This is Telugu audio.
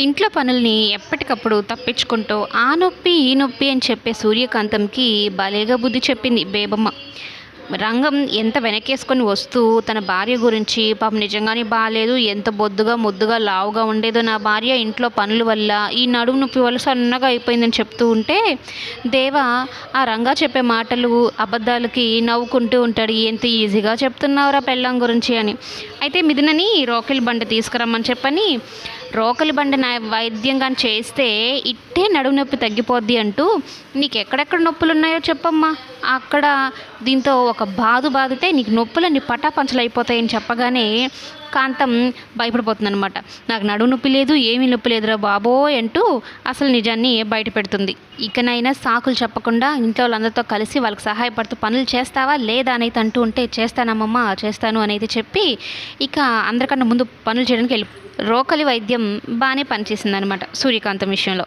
ఇంట్లో పనుల్ని ఎప్పటికప్పుడు తప్పించుకుంటూ ఆ నొప్పి ఈ నొప్పి అని చెప్పే సూర్యకాంతంకి భలేగా బుద్ధి చెప్పింది బేబమ్మ. రంగం ఎంత వెనకేసుకొని వస్తూ తన భార్య గురించి పాపం నిజంగానే బాగాలేదు ఎంత బొద్దుగా ముద్దుగా లావుగా ఉండేదో నా భార్య ఇంట్లో పనుల వల్ల ఈ నడుము నొప్పి వల్ల సన్నగా అయిపోయిందని చెప్తూ ఉంటే దేవ ఆ రంగా చెప్పే మాటలు అబద్ధాలకి నవ్వుకుంటూ ఉంటాడు. ఎంత ఈజీగా చెప్తున్నావురా పెళ్ళం గురించి అని. అయితే మిథునని రోకిల్ బండి తీసుకురమ్మని చెప్పని రోకలి బండి నా వైద్యంగా చేస్తే ఇట్టే నడుము నొప్పి తగ్గిపోద్ది అంటూ నీకు ఎక్కడెక్కడ నొప్పులు ఉన్నాయో చెప్పమ్మా. అక్కడ దీంతో ఒక బాధ బాధితే నీకు నొప్పులన్నీ పటాపంచలు అయిపోతాయని చెప్పగానే కాంతం భయపడిపోతుంది అనమాట నాకు నడుము నొప్పి లేదు ఏమీ నొప్పి లేదురా బాబోయ్ అంటూ అసలు నిజాన్ని బయట పెడుతుంది. ఇకనైనా సాకులు చెప్పకుండా ఇంట్లో వాళ్ళందరితో కలిసి వాళ్ళకి సహాయపడుతూ పనులు చేస్తావా లేదా అనేది అంటూ ఉంటే చేస్తానమ్మమ్మ చేస్తాను అనేది చెప్పి ఇక అందరికన్నా ముందు పనులు చేయడానికి వెళ్ళి రోకలి వైద్యం బాగానే పనిచేసింది అనమాట సూర్యకాంతం విషయంలో.